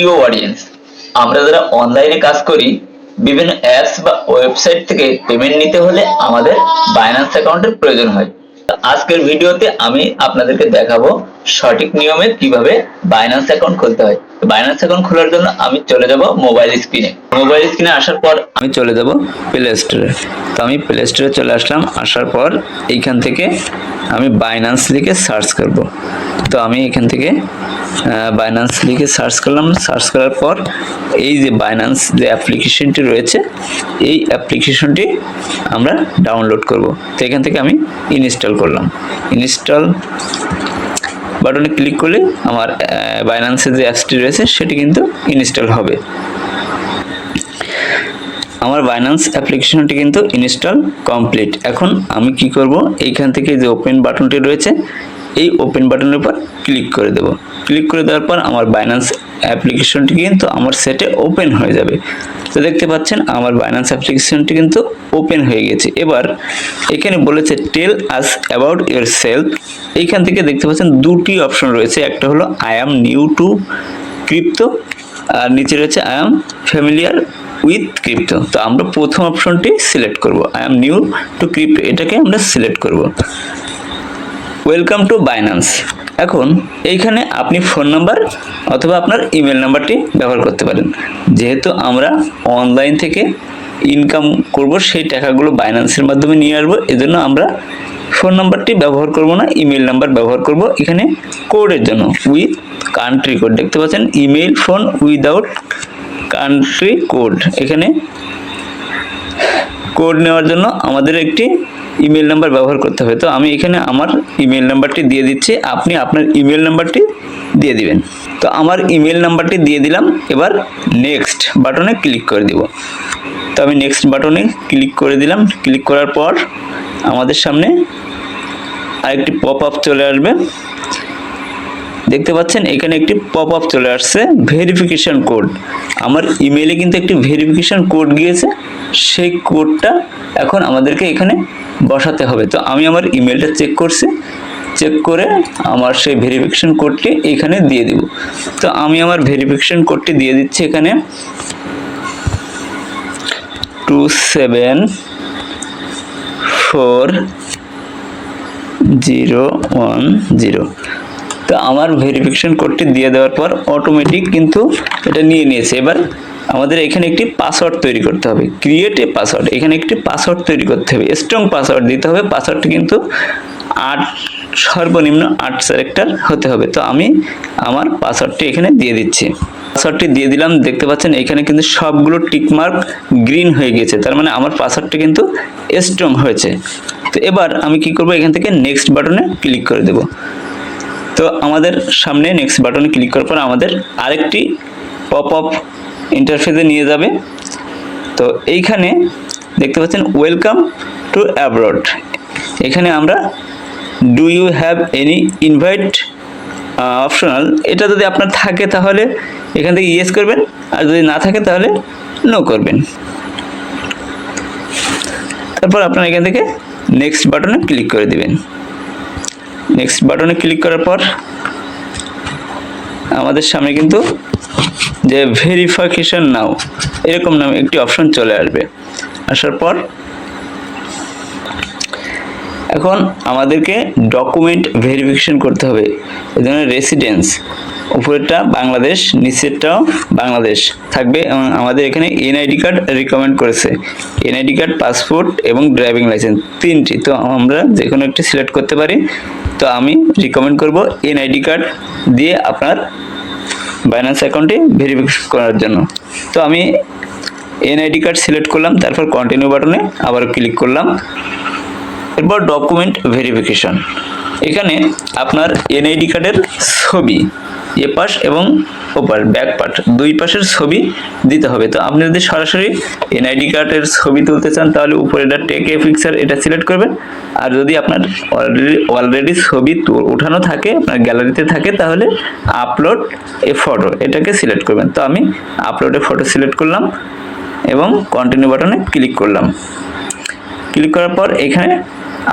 প্রিয় অডিয়েন্স আমরা যারা অনলাইনে কাজ করি, বিভিন্ন অ্যাপস বা ওয়েবসাইট থেকে পেমেন্ট নিতে হলে আমাদের বাইন্যান্স অ্যাকাউন্টের প্রয়োজন হয়। আজকের ভিডিওতে আমি আপনাদেরকে দেখাবো সঠিক নিয়মে কীভাবে বাইন্যান্স অ্যাকাউন্ট খুলতে হয়। বাইন্যান্স অ্যাকাউন্ট খোলার জন্য আমি চলে যাব মোবাইল স্ক্রিনে মোবাইল স্ক্রিনে আসার পর আমি চলে যাব প্লে স্টোরে তো আমি প্লে স্টোরে চলে আসলাম, আসার পর এইখান থেকে আমি বাইন্যান্স লিখে সার্চ করব। তো আমি এখান থেকে বাইন্যান্স লিখে সার্চ করলাম। সার্চ করার পর এই যে বাইন্যান্স যে অ্যাপ্লিকেশনটি রয়েছে, এই অ্যাপ্লিকেশনটি আমরা ডাউনলোড করব। তো এখান থেকে আমি ইনস্টল করলাম। ইনস্টল বাটনে ক্লিক করলে আমার বাইন্যান্সের যে অ্যাপসটি রয়েছে, সেটি কিন্তু ইনস্টল হবে। আমার বাইন্যান্স অ্যাপ্লিকেশনটি কিন্তু ইনস্টল কমপ্লিট এখন আমি কি করব? এইখান থেকে যে ওপেন বাটনটি রয়েছে, এই ওপেন বাটনের উপর ক্লিক করে দেব। ক্লিক করে দেওয়ার পর আমার বাইন্যান্স অ্যাপ্লিকেশনটি কিন্তু আমার সেটে ওপেন হয়ে যাবে। তো দেখতে পাচ্ছেন, আমার বাইন্যান্স অ্যাপ্লিকেশনটি কিন্তু ওপেন হয়ে গেছে। এবার এখানে বলেছে tell us about yourself এইখান থেকে দেখতে পাচ্ছেন দুটি অপশন রয়েছে। একটা হলো I am new to crypto আর নিচে রয়েছে I am familiar with crypto তো আমরা প্রথম অপশনটি সিলেক্ট করব। I am new to crypto এটাকে আমরা সিলেক্ট করব। ওয়েলকাম টু বাইন্যান্স এখন এইখানে আপনি ফোন নাম্বার অথবা আপনার ইমেল নাম্বারটি ব্যবহার করতে পারেন। যেহেতু আমরা অনলাইন থেকে ইনকাম করব, সেই টাকাগুলো বাইন্যান্সের মাধ্যমে নিয়ে আসব। এজন্য আমরা ফোন নাম্বারটি ব্যবহার করব না ইমেল নাম্বার ব্যবহার করব। এখানে কোডের জন্য উইথ কান্ট্রি কোড দেখতে পাচ্ছেন email phone without country code এখানে কোড নেওয়ার জন্য আমাদের একটি ইমেল নাম্বার ব্যবহার করতে হবে। তো আমি এখানে আমার ইমেল নাম্বারটি দিয়ে দিচ্ছি। আপনি আপনার ইমেল নাম্বারটি দিয়ে দিবেন। তো আমার ইমেল নাম্বারটি দিয়ে দিলাম। এবার নেক্সট বাটনে ক্লিক করে দিব। আমি নেক্সট বাটনে ক্লিক করে দিলাম। ক্লিক করার পর আমাদের সামনে আরেকটি পপ আপ চলে আসবে। দেখতে পাচ্ছেন, এখানে একটি পপ আপ চলে আসছে ভেরিফিকেশান কোড আমার ইমেলে কিন্তু একটি ভেরিফিকেশান কোড গিয়েছে। সেই কোডটা এখন আমাদেরকে এখানে বসাতে হবে। তো আমি আমার ইমেলটা চেক করছি। চেক করে আমার সেই ভেরিফিকেশান কোডটি এখানে দিয়ে দিব। তো আমি আমার ভেরিফিকেশন কোডটি দিয়ে দিচ্ছি এখানে। Two seven four zero one zero. তো আমার ভেরিফিকেশন কোডটি দিয়ে দেওয়ার পর অটোমেটিক কিন্তু এটা নিয়ে নিয়েছে। এবার আমাদের এখানে একটি পাসওয়ার্ড তৈরি করতে হবে। ক্রিয়েট এ পাসওয়ার্ড এখানে একটি পাসওয়ার্ড তৈরি করতে হবে। স্ট্রং পাসওয়ার্ড দিতে হবে। পাসওয়ার্ডটি কিন্তু আট, সর্বনিম্ন আট ক্যারেক্টার হতে হবে। তো আমি আমার পাসওয়ার্ডটি এখানে দিয়ে দিচ্ছি। পাসওয়ার্ডটি দিয়ে দিলাম, দেখতে পাচ্ছেন এখানে কিন্তু সবগুলো টিকমার্ক গ্রিন হয়ে গেছে। তার মানে আমার পাসওয়ার্ডটি কিন্তু স্ট্রং হয়েছে। তো এবার আমি কি করব, এখান থেকে নেক্সট বাটনে ক্লিক করে দেব। তো আমাদের সামনে নেক্সট বাটনে ক্লিক করার পর আমাদের আরেকটি পপ আপ ইন্টারফেসে নিয়ে যাবে। তো এইখানে দেখতে পাচ্ছেন ওয়েলকাম টু অ্যাব্রড এখানে আমরা do you have any invite optional এটা যদি আপনার থাকে তাহলে এখান থেকে ইয়েস করবেন, আর যদি না থাকে তাহলে নো করবেন। তারপর আপনার এখান থেকে নেক্সট বাটনে ক্লিক করে দিবেন। নেক্সট বাটনে ক্লিক করার পর আমাদের সামনে কিন্তু যে ভেরিফিকেশন নাও এরকম নামে একটি অপশন চলে আসবে। আসার পর এখন আমাদেরকে ডকুমেন্ট ভেরিফিকেশন করতে হবে। এই জন্য রেসিডেন্স উপরেরটা বাংলাদেশ, নিচেরটাও বাংলাদেশ থাকবে এবং আমাদের এখানে এনআইডি কার্ড রিকমেন্ড করেছে। এনআইডি কার্ড পাসপোর্ট এবং ড্রাইভিং লাইসেন্স তিনটি। তো আমরা যে কোনো একটি সিলেক্ট করতে পারি। তো আমি রিকমেন্ড করব এনআইডি কার্ড দিয়ে আপনার বাইন্যান্স অ্যাকাউন্টে ভেরিফিকেশন করার জন্য। তো আমি এনআইডি কার্ড সিলেক্ট করলাম, তারপর কন্টিনিউ বাটনে আবার ক্লিক করলাম। এরপর ডকুমেন্ট ভেরিফিকেশন এখানে আপনার এনআইডি কার্ডের ছবি, এ পাশ এবং ওপার ব্যাক পার্ট দুই পাশের ছবি দিতে হবে। তো আপনি যদি সরাসরি এনআইডি কার্ডের ছবি তুলতে চান, তাহলে উপরে এটা টেক এ পিকচার এটা সিলেক্ট করবেন। আর যদি আপনার অলরেডি অলরেডি ছবি ওঠানো থাকে, আপনার গ্যালারিতে থাকে, তাহলে আপলোড এ ফটো এটাকে সিলেক্ট করবেন। তো আমি আপলোড এ ফটো সিলেক্ট করলাম এবং কন্টিনিউ বাটনে ক্লিক করলাম। ক্লিক করার পর এখানে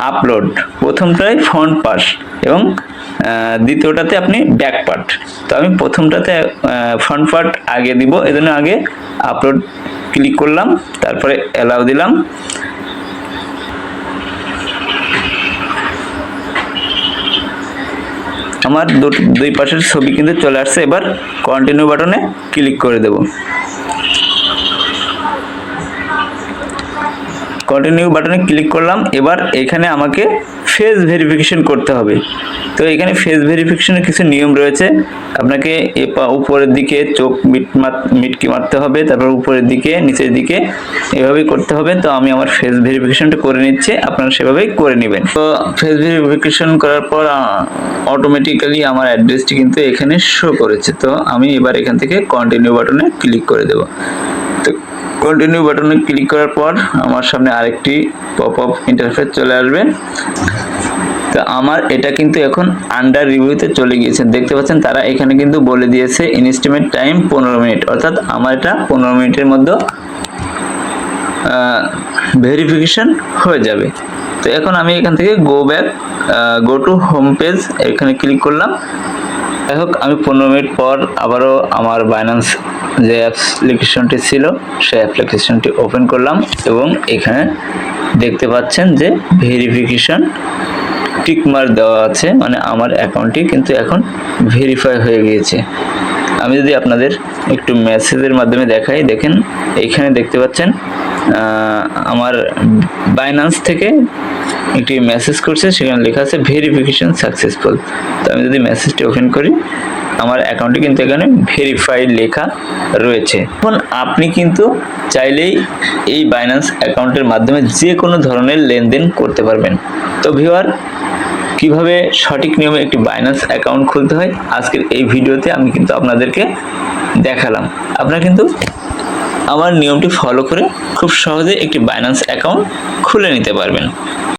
আপলোড প্রথমটাই ফ্রন্ট পাশ এবং দ্বিতীয়টাতে আপনি ব্যাক পার্ট তো আমি প্রথমটাতে ফ্রন্ট পার্ট আগে দিব, এজন্য আগে আপলোড ক্লিক করলাম, তারপরে অ্যালাউ দিলাম। আমার দুই পাশের ছবি কিন্তু চলে আসছে, এবার কন্টিনিউ বাটনে ক্লিক করে দেব। কন্টিনিউ বাটনে ক্লিক করলাম। এবার এখানে আমাকে ফেস ভেরিফিকেশন করতে হবে। তো এখানে ফেস ভেরিফিকেশনের কিছু নিয়ম রয়েছে। আপনাকে উপরের দিকে চোখ মিট মিটকি মারতে হবে, তারপর উপরের দিকে, নিচের দিকে এভাবেই করতে হবে। তো আমি আমার ফেস ভেরিফিকেশনটা করে নিচ্ছি, আপনারা সেভাবেই করে নেবেন। তো ফেস ভেরিফিকেশন করার পর অটোমেটিক্যালি আমার অ্যাড্রেসটি কিন্তু এখানে শো করেছে। তো আমি এবার এখান থেকে কন্টিনিউ বাটনে ক্লিক করে দেব। কন্টিনিউ বাটনে ক্লিক করার পর আমার সামনে আরেকটি পপ আপ ইন্টারফেস চলে আসবে। তো আমার এটা কিন্তু এখন আন্ডার রিভিউতে চলে গিয়েছে। দেখতে পাচ্ছেন তারা এখানে কিন্তু বলে দিয়েছে ইনস্টিমেট টাইম পনেরো মিনিট। অর্থাৎ আমার এটা পনেরো মিনিটের মধ্যে ভেরিফিকেশন হয়ে যাবে। তো এখন আমি এখান থেকে go back go to home page এখানে ক্লিক করলাম। যাই হোক, আমি পনেরো মিনিট পর আবারও আমার বাইন্যান্স যে অ্যাপ্লিকেশনটি ছিল, সেই অ্যাপ্লিকেশনটি ওপেন করলাম এবং এখানে দেখতে পাচ্ছেন যে ভেরিফিকেশন টিকমার দেওয়া আছে মানে আমার অ্যাকাউন্টটি কিন্তু এখন ভেরিফাই হয়ে গিয়েছে। আমি যদি আপনাদের একটু মেসেজের মাধ্যমে দেখাই, দেখেন এইখানে দেখতে পাচ্ছেন আমার বাইন্যান্স থেকে একটি মেসেজ করছে, সেখানে লেখা আছে ভেরিফিকেশন সাকসেসফুল তো আমি যদি মেসেজটি ওপেন করি, আমার অ্যাকাউন্টে কিন্তু এখানে ভেরিফাই লেখা রয়েছে। এখন আপনি কিন্তু চাইলেই এই বাইন্যান্স অ্যাকাউন্টের মাধ্যমে যে কোনো ধরনের লেনদেন করতে পারবেন। তো ভিওয়ার কীভাবে সঠিক নিয়মে একটি বাইন্যান্স অ্যাকাউন্ট খুলতে হয়, আজকের এই ভিডিওতে আমি কিন্তু আপনাদেরকে দেখালাম। আপনারা কিন্তু আমার নিয়মটি ফলো করে খুব সহজে একটি বাইন্যান্স অ্যাকাউন্ট খুলে নিতে পারবেন।